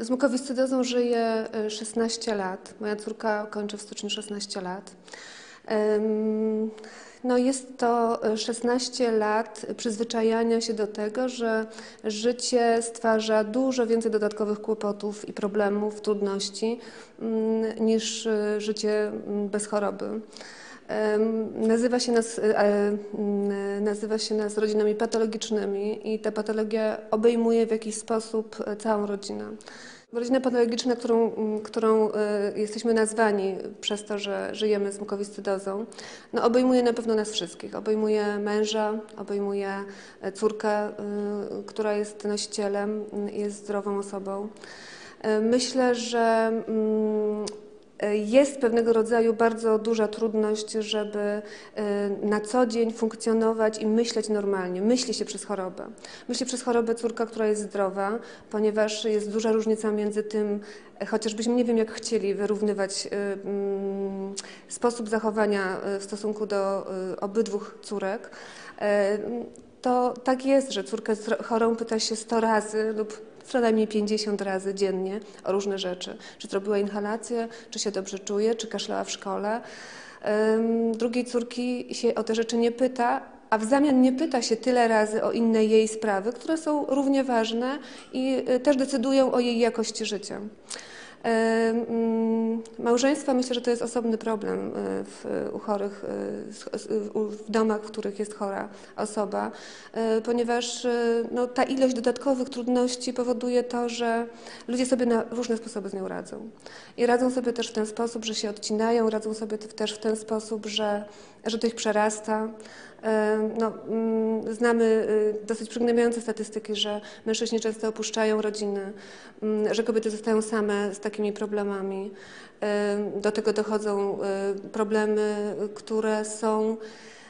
Z mukowiscydozą żyję 16 lat. Moja córka kończy w styczniu 16 lat. No jest to 16 lat przyzwyczajania się do tego, że życie stwarza dużo więcej dodatkowych kłopotów i problemów, trudności niż życie bez choroby. Nazywa się, nas, e, nazywa się nas rodzinami patologicznymi i ta patologia obejmuje w jakiś sposób całą rodzinę. Rodzina patologiczna, którą, którą e, jesteśmy nazwani przez to, że żyjemy z mukowiscydozą, no obejmuje na pewno nas wszystkich. Obejmuje męża, obejmuje e, córkę, która jest nosicielem, jest zdrową osobą. Myślę, że jest pewnego rodzaju bardzo duża trudność, żeby e, na co dzień funkcjonować i myśleć normalnie. Myśli się przez chorobę. Myśli przez chorobę córka, która jest zdrowa, ponieważ jest duża różnica między tym, chociażbyśmy nie wiem jak chcieli wyrównywać e, mm, sposób zachowania e, w stosunku do obydwu córek, to tak jest, że córkę chorą pyta się 100 razy lub co najmniej 50 razy dziennie o różne rzeczy. Czy zrobiła inhalację, czy się dobrze czuje, czy kaszlała w szkole. Drugiej córki się o te rzeczy nie pyta, a w zamian nie pyta się tyle razy o inne jej sprawy, które są równie ważne i y, też decydują o jej jakości życia. Mm, małżeństwa myślę, że to jest osobny problem e, w, u chorych, e, w domach, w których jest chora osoba, e, ponieważ no, ta ilość dodatkowych trudności powoduje to, że ludzie sobie na różne sposoby z nią radzą. I radzą sobie też w ten sposób, że się odcinają, radzą sobie też w ten sposób, że, że to ich przerasta. No, mm, znamy y, dosyć przygnębiające statystyki, że mężczyźni często opuszczają rodziny, mm, że kobiety zostają same z takimi problemami. Do tego dochodzą y, problemy, które są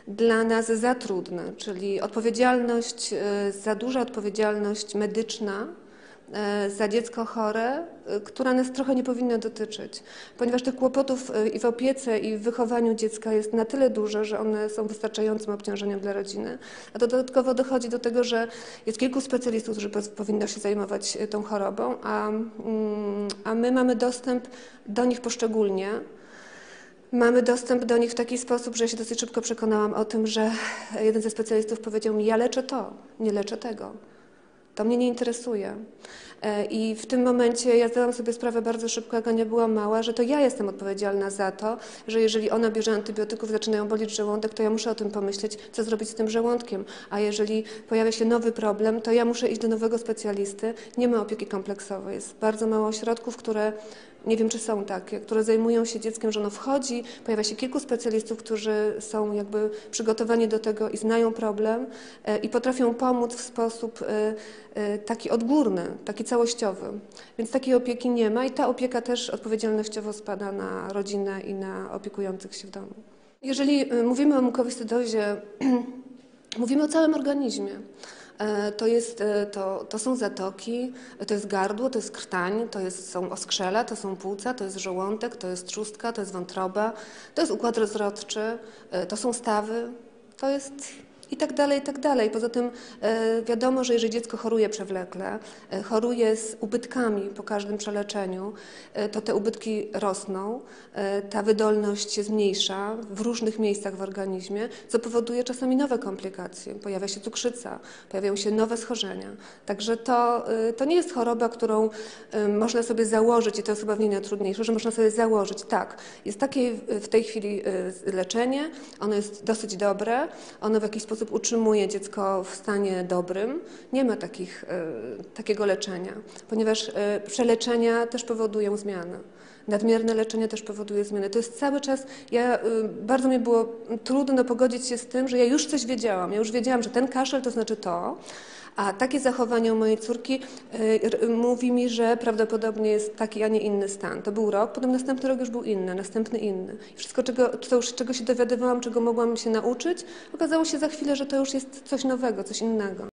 dla nas za trudne, czyli odpowiedzialność, y, za duża odpowiedzialność medyczna E, za dziecko chore, e, która nas trochę nie powinna dotyczyć, ponieważ tych kłopotów e, i w opiece, i w wychowaniu dziecka jest na tyle dużo, że one są wystarczającym obciążeniem dla rodziny. A dodatkowo dochodzi do tego, że jest kilku specjalistów, którzy powinno się zajmować tą chorobą, a, mm, a my mamy dostęp do nich poszczególnie. Mamy dostęp do nich w taki sposób, że ja się dosyć szybko przekonałam o tym, że jeden ze specjalistów powiedział mi: Ja leczę to, nie leczę tego. To mnie nie interesuje. E, I w tym momencie ja zdałam sobie sprawę bardzo szybko, jak Ania była mała, że to ja jestem odpowiedzialna za to, że jeżeli ona bierze antybiotyków, zaczynają bolić żołądek, to ja muszę o tym pomyśleć, co zrobić z tym żołądkiem. A jeżeli pojawia się nowy problem, to ja muszę iść do nowego specjalisty. Nie ma opieki kompleksowej. Jest bardzo mało ośrodków, które nie wiem, czy są takie, które zajmują się dzieckiem, że ono wchodzi, pojawia się kilku specjalistów, którzy są jakby przygotowani do tego i znają problem e, i potrafią pomóc w sposób e, taki odgórny, taki całościowy. Więc takiej opieki nie ma i ta opieka też odpowiedzialnościowo spada na rodzinę i na opiekujących się w domu. Jeżeli mówimy o mukowiscydozie, mówimy o całym organizmie. E, to, jest, e, to, to są zatoki, to jest gardło, to jest krtań, to jest, są oskrzela, to są płuca, to jest żołądek, to jest trzustka, to jest wątroba, to jest układ rozrodczy, e, to są stawy, to jest i tak dalej, i tak dalej. Poza tym e, wiadomo, że jeżeli dziecko choruje przewlekle, e, choruje z ubytkami po każdym przeleczeniu, e, to te ubytki rosną, ta wydolność się zmniejsza w różnych miejscach w organizmie, co powoduje czasami nowe komplikacje. Pojawia się cukrzyca, pojawiają się nowe schorzenia. Także to, to nie jest choroba, którą można sobie założyć i to jest chyba w niej najtrudniejsze, że można sobie założyć, tak, jest takie w tej chwili leczenie, ono jest dosyć dobre, ono w jakiś sposób sposób utrzymuje dziecko w stanie dobrym. Nie ma takich, e, takiego leczenia, ponieważ e, przeleczenia też powodują zmiany. Nadmierne leczenie też powoduje zmiany. To jest cały czas, ja, e, bardzo mi było trudno pogodzić się z tym, że ja już coś wiedziałam. Ja już wiedziałam, że ten kaszel to znaczy to, a takie zachowanie u mojej córki y, mówi mi, że prawdopodobnie jest taki, a nie inny stan. To był rok, potem następny rok już był inny, następny inny. I wszystko, czego, to już, czego się dowiadywałam, czego mogłam się nauczyć, okazało się za chwilę, że to już jest coś nowego, coś innego.